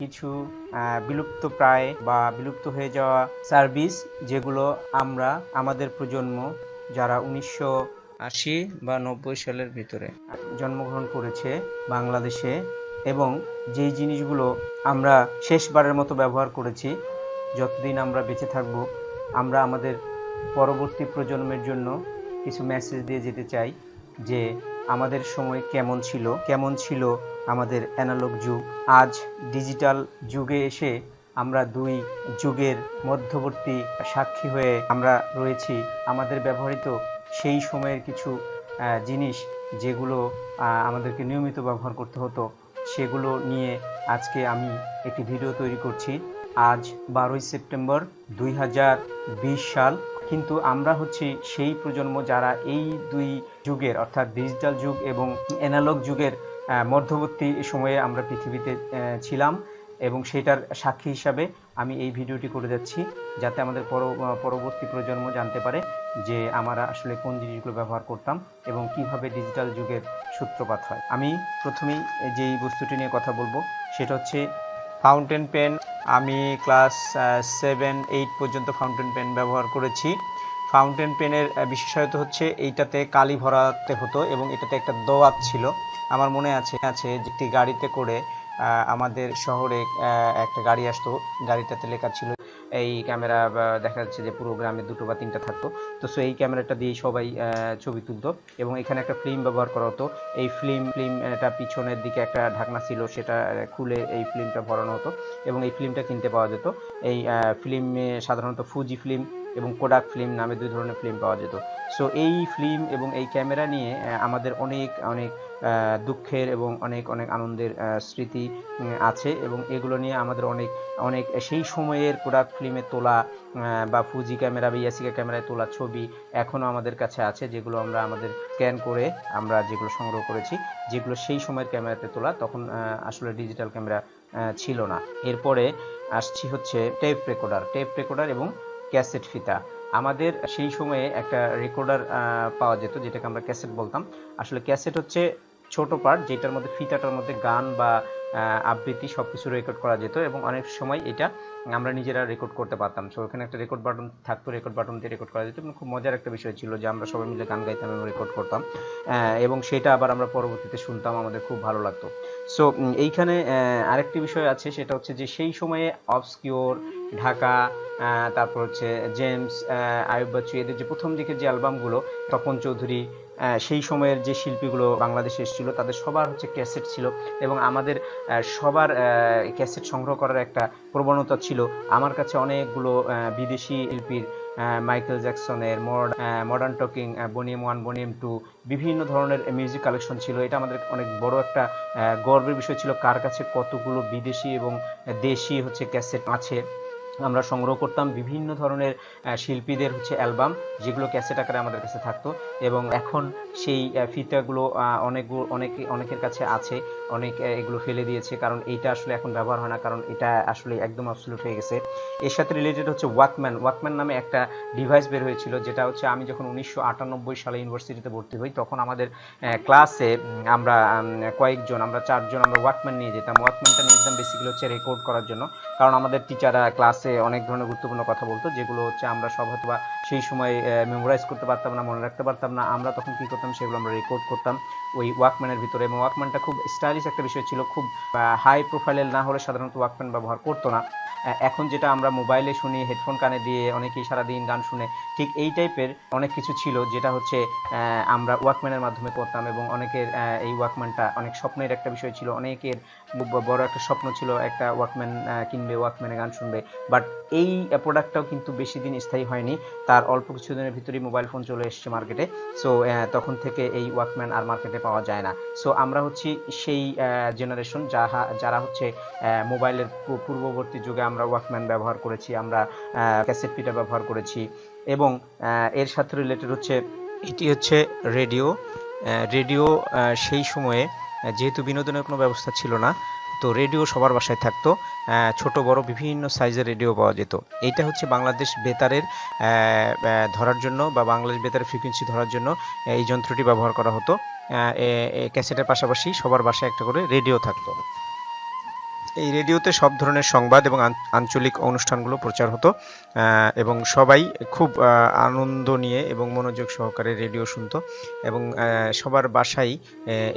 কিছু বিলুপ্ত প্রায় বা বিলুপ্ত হয়ে যাওয়া সার্ভিস যেগুলো আমরা, আমাদের প্রজন্ম যারা উনিশশো আশি বা নব্বই সালের ভিতরে জন্মগ্রহণ করেছে বাংলাদেশে এবং যেই জিনিসগুলো আমরা শেষবারের মতো ব্যবহার করেছি, যতদিন আমরা বেঁচে থাকব, আমরা আমাদের পরবর্তী প্রজন্মের জন্য কিছু মেসেজ দিয়ে যেতে চাই যে আমাদের সময় কেমন ছিল কেমন ছিল আমাদের অ্যানালগ যুগ। আজ ডিজিটাল যুগে এসে আমরা দুই যুগের মধ্যবর্তী সাক্ষী হয়ে আমরা রয়েছি। আমাদের ব্যবহৃত সেই সময়ের কিছু জিনিস যেগুলো আমাদেরকে নিয়মিত ব্যবহার করতে হতো, সেগুলো নিয়ে আজকে আমি একটি ভিডিও তৈরি করছি। আজ বারোই সেপ্টেম্বর দুই হাজার বিশ সাল। কিন্তু আমরা হচ্ছি সেই প্রজন্ম যারা এই দুই যুগের, অর্থাৎ ডিজিটাল যুগ এবং অ্যানালগ যুগের মধ্যবর্তী সময়ে আমরা পৃথিবীতে ছিলাম এবং সেটার সাক্ষী হিসাবে আমি এই ভিডিওটি করে যাচ্ছি যাতে আমাদের পরবর্তী প্রজন্ম জানতে পারে যে আমরা আসলে কোন জিনিসগুলো ব্যবহার করতাম এবং কীভাবে ডিজিটাল যুগের সূত্রপাত হয়। আমি প্রথমেই যেই বস্তুটি নিয়ে কথা বলব, সেটা হচ্ছে ফাউন্টেন পেন আমি ক্লাস সেভেন এইট পর্যন্ত ফাউন্টেন পেন ব্যবহার করেছি। ফাউন্টেন পেনের বিশেষত হচ্ছে এইটাতে কালি ভরাতে হতো এবং এটাতে একটা দোয়াত ছিল। আমার মনে আছে আছে একটি গাড়িতে করে আমাদের শহরে একটা গাড়ি আসতো। গাড়িটাতে লেখা ছিল, এই ক্যামেরা দেখা যাচ্ছে যে পুরো গ্রামে দুটো বা তিনটা থাকতো। তো সো এই ক্যামেরাটা দিয়ে সবাই ছবি তুলতো এবং এখানে একটা ফিল্ম ব্যবহার করা হতো। এই ফিল্ম ফিল্ম এটা পিছনের দিকে একটা ঢাকনা ছিল, সেটা খুলে এই ফিল্মটা ভরানো হতো এবং এই ফিল্মটা কিনতে পাওয়া যেত। এই ফিল্মে সাধারণত ফুজি ফিল্ম এবং কোডাক ফিল্ম নামে দুই ধরনের ফিল্ম পাওয়া যেত। সো এই ফিল্ম এবং এই ক্যামেরা নিয়ে আমাদের অনেক অনেক দুঃখের এবং অনেক অনেক আনন্দের স্মৃতি আছে এবং এগুলো নিয়ে আমাদের অনেক অনেক, সেই সময়ের কোডাক ফিল্মে তোলা বা ফুজি ক্যামেরা বা ইয়াসিকা ক্যামেরায় তোলা ছবি এখনও আমাদের কাছে আছে, যেগুলো আমরা আমাদের স্ক্যান করে আমরা যেগুলো সংগ্রহ করেছি, যেগুলো সেই সময়ের ক্যামেরাতে তোলা, তখন আসলে ডিজিটাল ক্যামেরা ছিল না। এরপরে আসছি হচ্ছে টেপ রেকর্ডার টেপ রেকর্ডার এবং ক্যাসেট ফিতা। আমাদের সেই সময়ে একটা রেকর্ডার পাওয়া যেত, যেটাকে আমরা ক্যাসেট বলতাম। আসলে ক্যাসেট হচ্ছে ছোট পার্ট যেটার মধ্যে ফিতাটার মধ্যে গান বা আবৃত্তি সব কিছু রেকর্ড করা যেত এবং অনেক সময় এটা আমরা নিজেরা রেকর্ড করতে পারতাম। সো ওখানে একটা রেকর্ড বাটন থাকতো রেকর্ড বাটন দিয়ে রেকর্ড করা যেত এবং খুব মজার একটা বিষয় ছিল যে আমরা সবাই মিলে গান গাইতাম এবং রেকর্ড করতাম। এবং সেটা আবার আমরা পরবর্তীতে শুনতাম, আমাদের খুব ভালো লাগতো। সো এইখানে আরেকটি বিষয় আছে, সেটা হচ্ছে যে সেই সময়ে অবসকিওর ঢাকা তারপর হচ্ছে জেমস আয়ুব বাচ্চু এদের যে প্রথম দিকের যে অ্যালবামগুলো তপন চৌধুরী সেই সময়ের যে শিল্পীগুলো বাংলাদেশে এসেছিল, তাদের সবার হচ্ছে ক্যাসেট ছিল এবং আমাদের সবার ক্যাসেট সংগ্রহ করার একটা প্রবণতা ছিল। আমার কাছে অনেকগুলো বিদেশি শিল্পীর Michael জ্যাকসনের Modern Talking Boney M one Boney M two, বিভিন্ন ধরনের মিউজিক কালেকশন ছিল। এটা আমাদের অনেক বড় একটা গর্বের বিষয় ছিল কার কাছে কতগুলো বিদেশি এবং দেশি হচ্ছে ক্যাসেট আছে। আমরা সংগ্রহ করতাম বিভিন্ন ধরনের শিল্পীদের হচ্ছে অ্যালবাম, যেগুলো ক্যাসেট আকারে আমাদের কাছে থাকতো। এবং এখন সেই ফিতাগুলো অনেক অনেকে, অনেকের কাছে আছে, অনেক এগুলো ফেলে দিয়েছে, কারণ এটা আসলে এখন ব্যবহার হয় না, কারণ এটা আসলে একদম অবসলিউট হয়ে গেছে। এর সাথে রিলেটেড হচ্ছে ওয়াকম্যান ওয়াকম্যান নামে একটা ডিভাইস বের হয়েছিল, যেটা হচ্ছে আমি যখন উনিশশো আটানব্বই সালে ইউনিভার্সিটিতে ভর্তি হই, তখন আমাদের ক্লাসে আমরা কয়েকজন, আমরা চারজন আমরা ওয়াকম্যান নিয়ে যেতাম। ওয়াকম্যানটা নিয়ে যেতাম বেসিক্যালি হচ্ছে রেকর্ড করার জন্য, কারণ আমাদের টিচাররা ক্লাসে অনেক ধরনের গুরুত্বপূর্ণ কথা বলতো, যেগুলো হচ্ছে আমরা সব হয়তো বা সেই সময় মেমোরাইজ করতে পারতাম না, মনে রাখতে পারতাম না। আমরা তখন কি করতাম, সেগুলো আমরা রেকর্ড করতাম ওই ওয়াকম্যানের ভিতরে। এবং ওয়াকম্যানটা খুব স্টাইলিশ একটা বিষয় ছিল, খুব হাই প্রোফাইলের না হলে সাধারণত ওয়াকম্যান ব্যবহার করতো না। এখন যেটা আমরা মোবাইলে শুনি, হেডফোন কানে দিয়ে অনেকেই সারাদিন গান শুনে, ঠিক এই টাইপের অনেক কিছু ছিল, যেটা হচ্ছে আমরা ওয়াকম্যানের মাধ্যমে করতাম এবং অনেকের এই ওয়াকম্যানটা অনেক স্বপ্নের একটা বিষয় ছিল, অনেকের বড় একটা স্বপ্ন ছিল একটা ওয়াকম্যান কিনবে, ওয়াকম্যানে গান শুনবে, বাট এই প্রোডাক্টটাও কিন্তু বেশি দিন স্থায়ী হয়নি, তার অল্প কিছুদিনের ভিতরেই মোবাইল ফোন চলে এসেছে মার্কেটে, সো তখন থেকে এই ওয়াকম্যান আর মার্কেটে পাওয়া যায় না, সো আমরা হচ্ছি সেই জেনারেশন, যাহা, যারা হচ্ছে মোবাইলের পূর্ববর্তী যুগে আমরা ওয়াকম্যান ব্যবহার করেছি, আমরা ক্যাসেট পিটা ব্যবহার করেছি এবং এর সাথে রিলেটেড হচ্ছে, এটি হচ্ছে রেডিও রেডিও সেই সময়ে যেহেতু বিনোদনের কোনো ব্যবস্থা ছিল না, তো রেডিও সবার বাসায় থাকতো ছোট বড় বিভিন্ন সাইজের রেডিও পাওয়া যেত। এইটা হচ্ছে বাংলাদেশ বেতারের ধরার জন্য বা বাংলাদেশ বেতারের ফ্রিকোয়েন্সি ধরার জন্য, এই যন্ত্রটি ব্যবহার করা হতো। ক্যাসেটের পাশাপাশি সবার বাসায় একটা করে রেডিও থাকতো। এই রেডিওতে সব ধরনের সংবাদ এবং আঞ্চলিক অনুষ্ঠানগুলো প্রচার হতো এবং সবাই খুব আনন্দ নিয়ে এবং মনোযোগ সহকারে রেডিও শুনতো এবং সবার বাসায়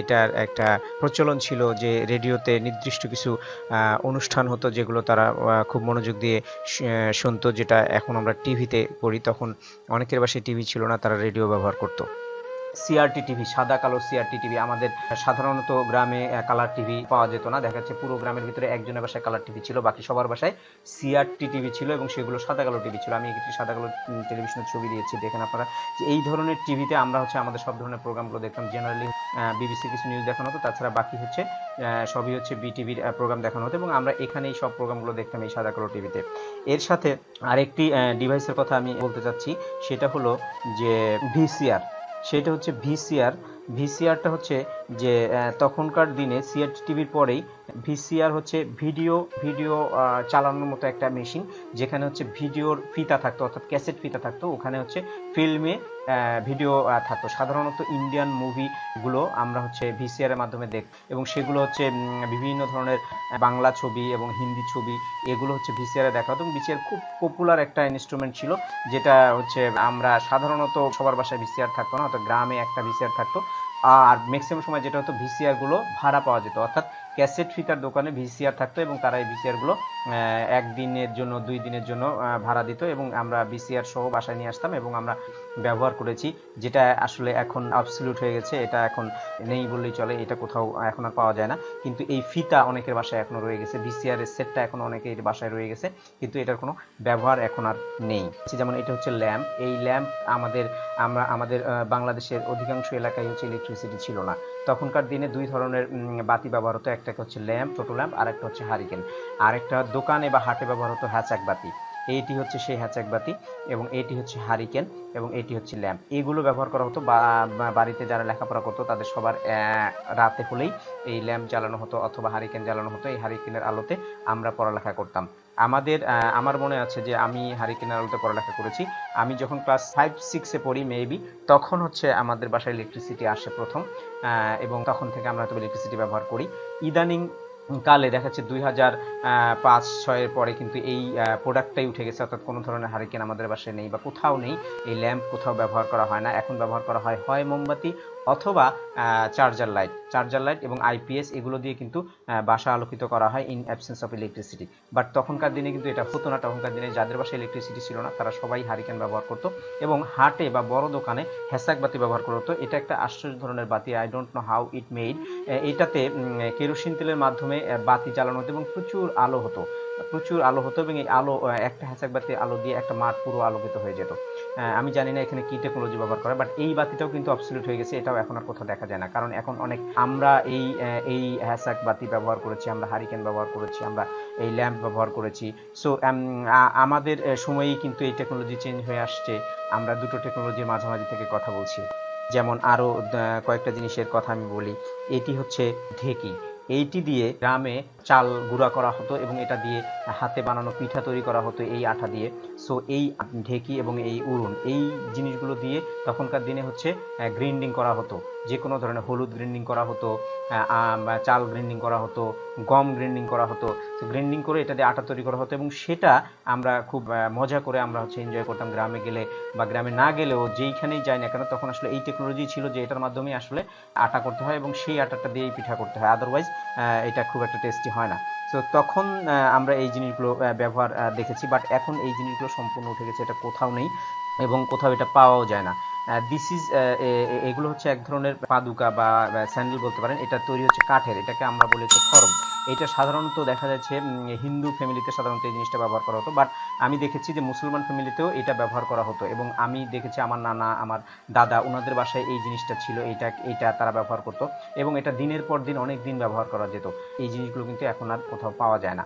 এটার একটা প্রচলন ছিল যে রেডিওতে নির্দিষ্ট কিছু অনুষ্ঠান হতো যেগুলো তারা খুব মনোযোগ দিয়ে শুনতো, যেটা এখন আমরা টিভিতে করি তখন অনেকের বাসায় টিভি ছিল না, তারা রেডিও ব্যবহার করতো। সিআরটি টিভি সাদা কালো সিআরটি টিভি আমাদের সাধারণত গ্রামে কালার টিভি পাওয়া যেত না। দেখা যাচ্ছে পুরো গ্রামের ভিতরে একজনের বাসায় কালার টিভি ছিল, বাকি সবার বাসায় সিআরটি টিভি ছিল এবং সেগুলো সাদা কালো টিভি ছিল। আমি একটি সাদা কালো টেলিভিশনের ছবি দিয়েছি, দেখেন আপনারা। যে এই ধরনের টিভিতে আমরা হচ্ছে আমাদের সব ধরনের প্রোগ্রামগুলো দেখতাম। জেনারেলি বিবিসি কিছু নিউজ দেখানো হতো, তাছাড়া বাকি হচ্ছে সবই হচ্ছে বিটিভির প্রোগ্রাম দেখানো হতো এবং আমরা এখানেই সব প্রোগ্রামগুলো দেখতাম এই সাদা কালো টিভিতে এর সাথে আরেকটি ডিভাইসের কথা আমি বলতে চাচ্ছি, সেটা হলো যে ভিসিআর সেটা হচ্ছে ভিসিআর। ভিসিআরটা হচ্ছে যে তখনকার দিনে সিআর টিভির পরেই ভিসিআর হচ্ছে ভিডিও ভিডিও চালানোর মতো একটা মেশিন, যেখানে হচ্ছে ভিডিওর ফিতা থাকতো, অর্থাৎ ক্যাসেট ফিতা থাকতো। ওখানে হচ্ছে ফিল্মে ভিডিও থাকতো। সাধারণত ইন্ডিয়ান মুভিগুলো আমরা হচ্ছে ভিসিআর এর মাধ্যমে দেখ, এবং সেগুলো হচ্ছে বিভিন্ন ধরনের বাংলা ছবি এবং হিন্দি ছবি, এগুলো হচ্ছে ভিসিআর দেখা হতো ভিসিআর খুব পপুলার একটা ইনস্ট্রুমেন্ট ছিল, যেটা হচ্ছে আমরা সাধারণত সবার বাসায় ভিসিআর থাকতো না, অর্থাৎ গ্রামে একটা ভিসিআর থাকতো। আর ম্যাক্সিমাম সময় যেটা হতো, ভিসিআরগুলো ভাড়া পাওয়া যেত। অর্থাৎ ক্যাসেট ফিতার দোকানে ভিসিআর থাকতো এবং তারা এই ভিসিআরগুলো একদিনের জন্য, দুই দিনের জন্য ভাড়া দিত এবং আমরা ভিসিআর সহ বাসায় নিয়ে আসতাম এবং আমরা ব্যবহার করেছি, যেটা আসলে এখন অবসলিউট হয়ে গেছে, এটা এখন নেই বললেই চলে, এটা কোথাও এখন আর পাওয়া যায় না। কিন্তু এই ফিতা অনেকের বাসায় এখনও রয়ে গেছে, ভিসিআর এর সেটটা এখন অনেকের বাসায় রয়ে গেছে, কিন্তু এটার কোনো ব্যবহার এখন আর নেই। যেমন এটা হচ্ছে ল্যাম্প, এই ল্যাম্প আমাদের, আমরা, আমাদের বাংলাদেশের অধিকাংশ এলাকায় হচ্ছে ইলেকট্রিসিটি ছিল না। তখনকার দিনে দুই ধরনের বাতি ব্যবহার হতো একটা হচ্ছে ল্যাম্প ছোট ল্যাম্প আর একটা হচ্ছে হারিকেন। আর একটা দোকানে বা হাটে ব্যবহার হতো হ্যাচাক বাতি। এইটি হচ্ছে সেই হ্যাচাক বাতি এবং এটি হচ্ছে হারিকেন এবং এটি হচ্ছে ল্যাম্প। এগুলো ব্যবহার করা হতো বাড়িতে যারা লেখাপড়া করতো, তাদের সবার রাতে হলেই এই ল্যাম্প জ্বালানো হতো অথবা হারিকেন জ্বালানো হতো। এই হারিকেনের আলোতে আমরা পড়ালেখা করতাম। আমাদের আমার মনে আছে যে আমি হারিকেনের আলোতে পড়ালেখা করেছি। আমি যখন ক্লাস ফাইভ, সিক্সে পড়ি, মেবি, তখন হচ্ছে আমাদের বাসায় ইলেকট্রিসিটি আসে প্রথম এবং তখন থেকে আমরা হয়তো ইলেকট্রিসিটি ব্যবহার করি। ইদানিং কালে দেখা যাচ্ছে দুই হাজার পাঁচ ছয়ের পরে কিন্তু এই প্রোডাক্টটাই উঠে গেছে, অর্থাৎ কোনো ধরনের হারিকেন আমাদের বাসায় নেই বা কোথাও নেই। এই ল্যাম্প কোথাও ব্যবহার করা হয় না। এখন ব্যবহার করা হয় হয় মোমবাতি অথবা চার্জার লাইট চার্জার লাইট এবং আইপিএস এগুলো দিয়ে কিন্তু বাসা আলোকিত করা হয় in absence of electricity but তখনকার দিনে কিন্তু এটা হতো না। তখনকার দিনে যাদের বাসায় ইলেকট্রিসিটি ছিল না, তারা সবাই হারিকেন ব্যবহার করতো এবং হাটে বা বড় দোকানে হ্যাসাক বাতি ব্যবহার করতো এটা একটা আশ্চর্য ধরনের বাতি। I don't know how it made এটাতে কেরোসিন তেলের মাধ্যমে বাতি জ্বালানো হতো এবং প্রচুর আলো হতো। প্রচুর আলো হতো এবং এই আলো একটা হ্যাসাক বাতি আলো দিয়ে একটা মাঠ পুরো আলোকিত হয়ে যেত। আমি জানি না এখানে কি টেকনোলজি ব্যবহার করে বাট এই বাতিটাও কিন্তু অবসলিউট হয়ে গেছে এটাও এখন আর কোথাও দেখা যায় না। কারণ এখন অনেক আমরা এই এই হ্যাসাক বাতি ব্যবহার করেছি আমরা হারিকেন ব্যবহার করেছি আমরা এই ল্যাম্প ব্যবহার করেছি। সো আমাদের সময়েই কিন্তু এই টেকনোলজি চেঞ্জ হয়ে আসছে। আমরা দুটো টেকনোলজির মাঝামাঝি থেকে কথা বলছি। যেমন আরও আহ, কয়েকটা জিনিসের কথা আমি বলি। এটি হচ্ছে ঢেকি। এইটি দিয়ে গ্রামে চাল গুঁড়া করা হতো এবং এটা দিয়ে হাতে বানানো পিঠা তৈরি করা হতো এই আঠা দিয়ে। সো এই ঢেকি এবং এই উড়ুন এই জিনিসগুলো দিয়ে তখনকার দিনে হচ্ছে গ্রিন্ডিং করা হতো। যে কোনো ধরনের হলুদ গ্রিন্ডিং করা হতো চাল গ্রিন্ডিং করা হতো, গম গ্রিন্ডিং করা হতো। তো গ্রিন্ডিং করে এটা দিয়ে আটা তৈরি করা হতো এবং সেটা আমরা খুব মজা করে আমরা হচ্ছে এনজয় করতাম গ্রামে গেলে বা গ্রামে না গেলেও যেইখানেই যাই না কেন তখন আসলে এই টেকনোলজি ছিল যে এটার মাধ্যমে আসলে আটা করতে হয় এবং সেই আটাটা দিয়েই পিঠা করতে হয়। আদারওয়াইজ এটা খুব একটা টেস্টি হয় না। তো তখন আমরা এই জিনিসগুলো ব্যবহার দেখেছি। বাট এখন এই জিনিসগুলো সম্পূর্ণ উঠে গেছে, এটা কোথাও নেই এবং কোথাও এটা পাওয়াও যায় না। দিস ইজ এগুলো হচ্ছে এক ধরনের পাদুকা বা স্যান্ডেল বলতে পারেন। এটা তৈরি হচ্ছে কাঠের। এটাকে আমরা বলি হচ্ছে খরম। এটা সাধারণত দেখা যাচ্ছে হিন্দু ফ্যামিলিতে সাধারণত এই জিনিসটা ব্যবহার করা হতো। বাট আমি দেখেছি যে মুসলমান ফ্যামিলিতেও এটা ব্যবহার করা হতো। এবং আমি দেখেছি আমার নানা, আমার দাদা ওনাদের বাসায় এই জিনিসটা ছিল এটা এটা তারা ব্যবহার করতো। এবং এটা দিনের পর দিন অনেক দিন ব্যবহার করা যেত। এই জিনিসগুলো কিন্তু এখন আর কোথাও পাওয়া যায় না।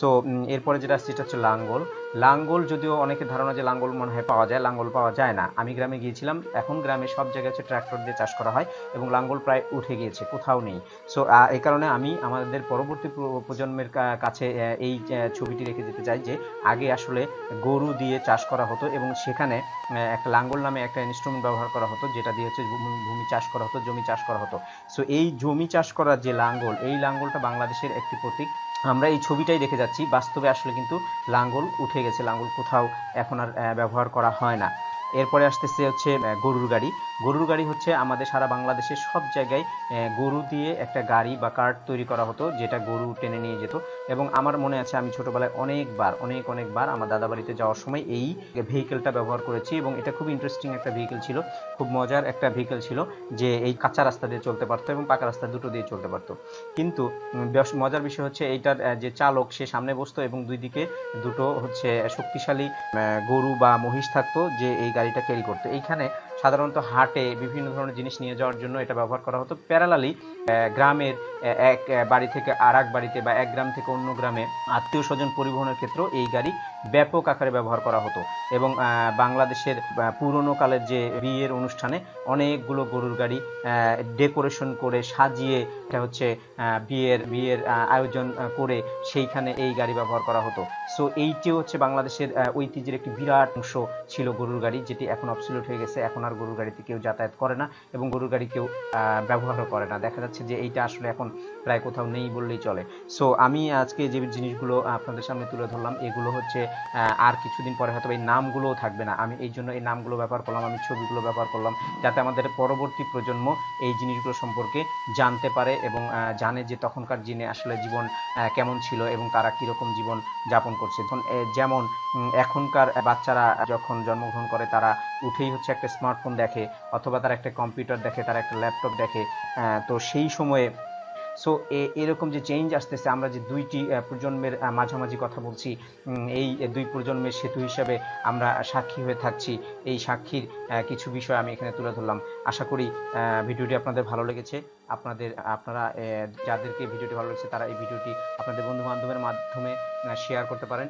সো এরপরে যেটা আসছে সেটা হচ্ছে লাঙ্গল। লাঙ্গল যদিও অনেকের ধারণা যে লাঙ্গল মনে হয় পাওয়া যায়, লাঙ্গল পাওয়া যায় না। আমি গ্রামে গিয়েছিলাম, এখন গ্রামে সব জায়গায় হচ্ছে ট্রাক্টর দিয়ে চাষ করা হয় এবং লাঙ্গল প্রায় উঠে গিয়েছে, কোথাও নেই। সো এই কারণে আমি আমাদের পরবর্তী প্রজন্মের কাছে এই ছবিটি রেখে যেতে চাই যে, আগে আসলে গরু দিয়ে চাষ করা হতো এবং সেখানে একটা লাঙ্গল নামে একটা ইনস্ট্রুমেন্ট ব্যবহার করা হতো যেটা দিয়ে হচ্ছে ভূমি চাষ করা হতো, জমি চাষ করা হতো। সো এই জমি চাষ করার যে লাঙ্গল, এই লাঙ্গলটা বাংলাদেশের একটি প্রতীক। আমরা এই ছবিটাই দেখে যাচ্ছি, বাস্তবে আসলে কিন্তু লাঙ্গল উঠে গেছে লাঙ্গল কোথাও এখন আর ব্যবহার করা হয় না। এরপরে আসতেছে হচ্ছে গরুর গাড়ি। গরুর গাড়ি হচ্ছে আমাদের সারা বাংলাদেশের সব জায়গায় গরু দিয়ে একটা গাড়ি বা কার্ট তৈরি করা হতো, যেটা গরু টেনে নিয়ে যেত। এবং আমার মনে আছে আমি ছোটবেলায় অনেকবার, অনেক, অনেকবার আমার দাদা বাড়িতে যাওয়ার সময় এই ভেহিকেলটা ব্যবহার করেছি এবং এটা খুব ইন্টারেস্টিং একটা ভেহিকেল ছিল। খুব মজার একটা ভেহিকেল ছিল যে এই কাঁচা রাস্তা দিয়ে চলতে পারতো এবং পাকা রাস্তা দুটো দিয়ে চলতে পারতো। কিন্তু মজার বিষয় হচ্ছে এইটার যে চালক সে সামনে বসতো এবং দুই দিকে দুটো হচ্ছে শক্তিশালী গরু বা মহিষ থাকতো যে এই গাড়িটা ক্যারি করতো। এইখানে সাধারণত হাটে বিভিন্ন ধরনের জিনিস নিয়ে যাওয়ার জন্য এটা ব্যবহার করা হতো। প্যারালালি গ্রামের এক বাড়ি থেকে আর বাড়িতে বা এক গ্রাম থেকে অন্য গ্রামে আত্মীয় স্বজন পরিবহনের ক্ষেত্রেও এই গাড়ি ব্যাপক আকারে ব্যবহার করা হতো এবং বাংলাদেশের পুরনো কালের যে বিয়ের অনুষ্ঠানে অনেকগুলো গরুর গাড়ি ডেকোরেশন করে সাজিয়ে এটা হচ্ছে বিয়ের বিয়ের আয়োজন করে সেইখানে এই গাড়ি ব্যবহার করা হতো। সো এইটি হচ্ছে বাংলাদেশের ঐতিহ্যের একটি বিরাট অংশ ছিল গরুর গাড়ি যেটি এখন অবসলিউট হয়ে গেছে, এখন আর গরুর গাড়িতে কেউ যাতায়াত করে না এবং গরুর গাড়ি কেউ ব্যবহারও করে না। দেখা যাচ্ছে যে এইটা আসলে এখন প্রায় কোথাও নেই বললেই চলে। সো আমি আজকে যে জিনিসগুলো আপনাদের সামনে তুলে ধরলাম এগুলো হচ্ছে আর কিছুদিন পরে হয়তো এই নামগুলোও থাকবে না। আমি এই জন্য এই নামগুলো ব্যবহার করলাম আমি ছবিগুলো ব্যবহার করলাম যাতে আমাদের পরবর্তী প্রজন্ম এই জিনিসগুলো সম্পর্কে জানতে পারে এবং জানে যে তখনকার দিনে আসলে জীবন কেমন ছিল এবং তারা কীরকম জীবন যাপন করছে। এখন, যেমন এখনকার বাচ্চারা যখন জন্মগ্রহণ করে তারা উঠেই হচ্ছে একটা স্মার্টফোন দেখে অথবা তারা একটা কম্পিউটার দেখে, তারা একটা ল্যাপটপ দেখে তো সেই সময়ে সো এরকম যে চেঞ্জ আসতেছে, আমরা যে দুইটি প্রজন্মের মাঝামাঝি কথা বলছি এই দুই প্রজন্মের সেতু হিসাবে আমরা সাক্ষী হয়ে থাকছি। এই সাক্ষীর কিছু বিষয় আমি এখানে তুলে ধরলাম। আশা করি ভিডিওটি আপনাদের ভালো লেগেছে। আপনাদের, আপনারা যাদেরকে ভিডিওটি ভালো লেগেছে, তারা এই ভিডিওটি আপনাদের বন্ধু বান্ধবের মাধ্যমে শেয়ার করতে পারেন।